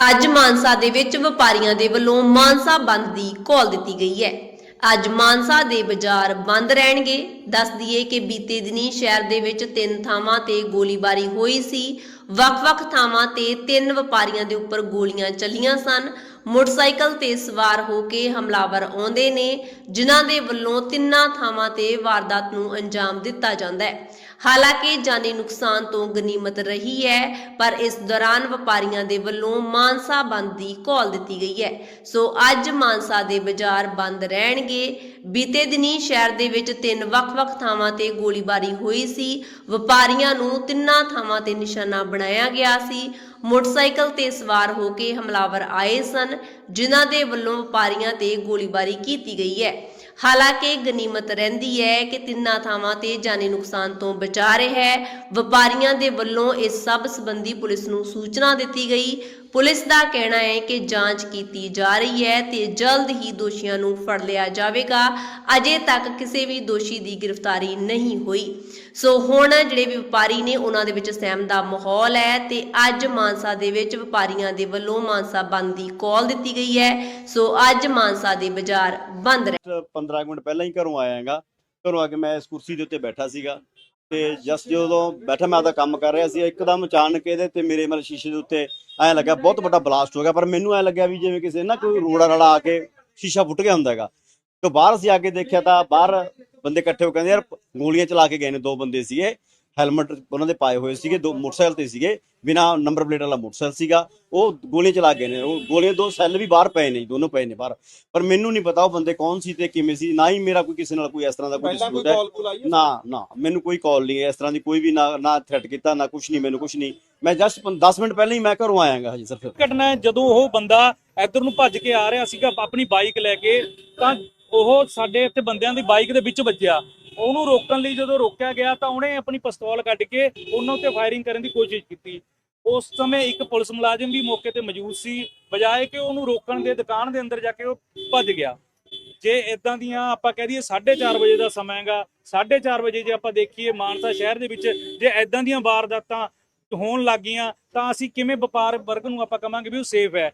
ਅੱਜ ਮਾਨਸਾ ਦੇ ਵਿੱਚ ਵਪਾਰੀਆਂ ਦੇ ਵੱਲੋਂ ਮਾਨਸਾ ਬੰਦ ਦੀ ਕਾਲ ਦਿੱਤੀ ਗਈ ਹੈ। ਅੱਜ ਮਾਨਸਾ ਦੇ ਬਾਜ਼ਾਰ ਬੰਦ ਰਹਿਣਗੇ। ਦੱਸ ਦਈਏ ਕਿ ਬੀਤੇ ਦਿਨੀ ਸ਼ਹਿਰ ਦੇ ਵਿੱਚ ਤਿੰਨ ਥਾਵਾਂ ਤੇ ਗੋਲੀਬਾਰੀ ਹੋਈ ਸੀ। ਵੱਖ-ਵੱਖ ਥਾਵਾਂ ਤੇ ਤਿੰਨ ਵਪਾਰੀਆਂ ਦੇ ਉੱਪਰ ਗੋਲੀਆਂ ਚੱਲੀਆਂ ਸਨ। ਮੋਟਰਸਾਈਕਲ ਤੇ ਸਵਾਰ ਹੋ ਕੇ ਹਮਲਾਵਰ ਆਉਂਦੇ ਨੇ, ਜਿਨ੍ਹਾਂ ਦੇ ਵੱਲੋਂ ਤਿੰਨਾਂ ਥਾਵਾਂ ਤੇ ਵਾਰਦਾਤ ਨੂੰ ਅੰਜਾਮ ਦਿੱਤਾ ਜਾਂਦਾ ਹੈ। ਹਾਲਾਂਕਿ ਜਾਨੀ ਨੁਕਸਾਨ ਤੋਂ ਗਨੀਮਤ ਰਹੀ ਹੈ, ਪਰ ਇਸ ਦੌਰਾਨ ਵਪਾਰੀਆਂ ਦੇ ਵੱਲੋਂ ਮਾਨਸਾ ਬੰਦ ਦੀ ਕਾਲ ਦਿੱਤੀ ਗਈ ਹੈ। ਸੋ ਅੱਜ ਮਾਨਸਾ ਦੇ ਬਾਜ਼ਾਰ ਬੰਦ ਰਹਿਣਗੇ। ਬੀਤੇ ਦਿਨੀ ਸ਼ਹਿਰ ਦੇ ਵਿੱਚ ਤਿੰਨ ਵੱਖ-ਵੱਖ ਥਾਵਾਂ ਤੇ ਗੋਲੀਬਾਰੀ ਹੋਈ ਸੀ। ਵਪਾਰੀਆਂ ਨੂੰ ਤਿੰਨਾਂ ਥਾਵਾਂ ਤੇ ਨਿਸ਼ਾਨਾ ਬਣਾਇਆ ਗਿਆ ਸੀ। ਮੋਟਰਸਾਈਕਲ ਤੇ ਸਵਾਰ ਹੋ ਕੇ ਹਮਲਾਵਰ ਆਏ ਸਨ, ਜਿਨ੍ਹਾਂ ਦੇ ਵੱਲੋਂ ਵਪਾਰੀਆਂ ਤੇ ਗੋਲੀਬਾਰੀ ਕੀਤੀ ਗਈ ਹੈ। ਹਾਲਾਂਕਿ ਗਨੀਮਤ ਰਹਿੰਦੀ ਹੈ ਕਿ ਤਿੰਨਾਂ ਥਾਵਾਂ ਤੇ ਜਾਨੀ ਨੁਕਸਾਨ ਤੋਂ ਬਚਾ ਰਿਹਾ ਹੈ। ਵਪਾਰੀਆਂ ਦੇ ਵੱਲੋਂ ਇਸ ਸਭ ਸੰਬੰਧੀ ਪੁਲਿਸ ਨੂੰ ਸੂਚਨਾ ਦਿੱਤੀ ਗਈ। ਪੁਲਿਸ ਦਾ ਕਹਿਣਾ ਹੈ ਕਿ ਜਾਂਚ ਕੀਤੀ ਜਾ ਰਹੀ ਹੈ ਤੇ ਜਲਦ ਹੀ ਦੋਸ਼ੀਆਂ ਨੂੰ ਫੜ ਲਿਆ ਜਾਵੇਗਾ। ਅਜੇ ਤੱਕ ਕਿਸੇ ਵੀ ਦੋਸ਼ੀ ਦੀ ਗ੍ਰਿਫਤਾਰੀ ਨਹੀਂ ਹੋਈ। ਸੋ ਹੁਣ ਜਿਹੜੇ ਵਪਾਰੀ ਨੇ ਉਹਨਾਂ ਦੇ ਵਿੱਚ ਸਹਿਮ ਦਾ ਮਾਹੌਲ ਹੈ ਤੇ ਅੱਜ ਮਾਨਸਾ ਦੇ ਵਿੱਚ ਵਪਾਰੀਆਂ ਦੇ ਵੱਲੋਂ ਮਾਨਸਾ ਬੰਦ ਦੀ ਕਾਲ ਦਿੱਤੀ ਗਈ ਹੈ। ਸੋ ਅੱਜ ਮਾਨਸਾ ਦੇ ਬਾਜ਼ਾਰ ਬੰਦ ਰਹੇ 15 ਮਿੰਟ ਪਹਿਲਾਂ ਹੀ ਘਰੋਂ ਆਇਆ ਘਰੋਂ ਆ ਕੇ ਮੈਂ ਇਸ ਕੁਰਸੀ ਦੇ ਉੱਤੇ ਬੈਠਾ ਸੀਗਾ। ਤੇ ਜਸ ਜਦੋਂ ਬੈਠਾ ਮੈਂ ਆਪਦਾ ਕੰਮ ਕਰ ਰਿਹਾ ਸੀ, ਇੱਕਦਮ ਅਚਾਨਕ ਇਹਦੇ ਤੇ ਮੇਰੇ ਮਤਲਬ ਸ਼ੀਸ਼ੇ ਦੇ ਉੱਤੇ ਐਂ ਲੱਗਾ ਬਹੁਤ ਵੱਡਾ ਬਲਾਸਟ ਹੋ ਗਿਆ। ਪਰ ਮੈਨੂੰ ਐਂ ਲੱਗਿਆ ਵੀ ਜਿਵੇਂ ਕਿਸੇ ਨਾ ਕੋਈ ਰੋੜਾ ਰੜਾ ਆ ਕੇ ਸ਼ੀਸ਼ਾ ਫੁੱਟ ਗਿਆ ਹੁੰਦਾ ਹੈਗਾ। ਤੇ ਬਾਹਰ ਅਸੀਂ ਆ ਕੇ ਦੇਖਿਆ ਤਾਂ ਬਾਹਰ ਬੰਦੇ ਇਕੱਠੇ ਹੋ ਕੇ ਕਹਿੰਦੇ ਯਾਰ ਗੋਲੀਆਂ ਚਲਾ ਕੇ ਗਏ ਨੇ ਦੋ ਬੰਦੇ ਸੀਗੇ। ਹੈਲਮਟ ਉਹਨਾਂ ਦੇ ਪਾਏ ਹੋਏ ਸੀਗੇ ਦੋ ਮੋਟਰਸਾਈਕਲ ਤੇ ਸੀਗੇ ਬਿਨਾ ਨੰਬਰ ਪਲੇਟ ਵਾਲਾ ਮੋਟਰਸਾਈਕਲ ਸੀਗਾ। ਉਹ ਗੋਲੀਆਂ ਚਲਾ ਗਏ ਨੇ ਉਹ ਗੋਲੀਆਂ ਦੋ ਸੈੱਲ ਵੀ ਬਾਹਰ ਪਏ ਨੇ ਦੋਨੋਂ ਪਏ ਨੇ ਬਾਹਰ। ਪਰ ਮੈਨੂੰ ਨਹੀਂ ਪਤਾ ਉਹ ਬੰਦੇ ਕੌਣ ਸੀ ਤੇ ਕਿਵੇਂ ਸੀ ਨਾ ਹੀ ਮੇਰਾ ਕੋਈ ਕਿਸੇ ਨਾਲ ਕੋਈ ਇਸ ਤਰ੍ਹਾਂ ਦਾ ਕੋਈ dispute ਹੈ? ਨਾ ਨਾ ਮੈਨੂੰ ਕੋਈ ਕਾਲ ਨਹੀਂ ਹੈ ਇਸ ਤਰ੍ਹਾਂ ਦੀ ਕੋਈ ਵੀ ਨਾ ਨਾ ਥ੍ਰੈਟ ਕੀਤਾ ਨਾ ਕੁਝ ਨਹੀਂ ਮੈਨੂੰ ਕੁਝ ਨਹੀਂ। ਮੈਂ ਜਸਟ 10 ਮਿੰਟ ਪਹਿਲਾਂ ਹੀ ਮੈਂ ਘਰੋਂ ਆਇਆਗਾ ਹਜੇ ਸਿਰਫ। ਘਟਨਾ ਹੈ ਜਦੋਂ ਉਹ ਬੰਦਾ ਇੱਧਰ ਨੂੰ ਭੱਜ ਕੇ ਆ ਰਿਹਾ ਸੀਗਾ ਆਪਣੀ ਬਾਈਕ ਲੈ ਕੇ ਤਾਂ ਉਹ ਸਾਡੇ ਇੱਥੇ ਬੰਦਿਆਂ ਦੀ ਬਾਈਕ ਦੇ ਵਿੱਚ ਵੱਜਿਆ। ਉਹਨੂੰ ਰੋਕਣ ਲਈ ਜਦੋਂ ਰੋਕਿਆ ਗਿਆ ਤਾਂ ਉਹਨੇ ਆਪਣੀ ਪਿਸਤੌਲ ਕੱਢ ਕੇ ਉਹਨਾਂ ਉੱਤੇ ਫਾਇਰਿੰਗ ਕਰਨ ਦੀ ਕੋਸ਼ਿਸ਼ ਕੀਤੀ। ਉਸ ਸਮੇਂ ਇੱਕ ਪੁਲਿਸ ਮੁਲਾਜ਼ਮ ਵੀ ਮੌਕੇ ਤੇ ਮੌਜੂਦ ਸੀ। ਬਜਾਏ ਕਿ ਉਹਨੂੰ ਰੋਕਣ ਦੇ ਦੁਕਾਨ ਦੇ ਅੰਦਰ ਜਾ ਕੇ ਉਹ ਭੱਜ ਗਿਆ। ਜੇ ਇਦਾਂ ਦੀਆਂ ਆਪਾਂ ਕਹਿ ਦਈਏ 4:30 ਵਜੇ ਦਾ ਸਮਾਂ ਹੈਗਾ 4:30 ਵਜੇ ਜੇ ਆਪਾਂ ਦੇਖੀਏ ਮਾਨਸਾ ਸ਼ਹਿਰ ਦੇ ਵਿੱਚ ਜੇ ਇਦਾਂ ਦੀਆਂ ਵਾਰਦਾਤਾਂ ਹੋਣ ਲੱਗੀਆਂ ਤਾਂ ਅਸੀਂ ਕਿਵੇਂ ਵਪਾਰ ਵਰਗ ਨੂੰ ਆਪਾਂ ਕਵਾਂਗੇ ਵੀ ਉਹ ਸੇਫ ਹੈ।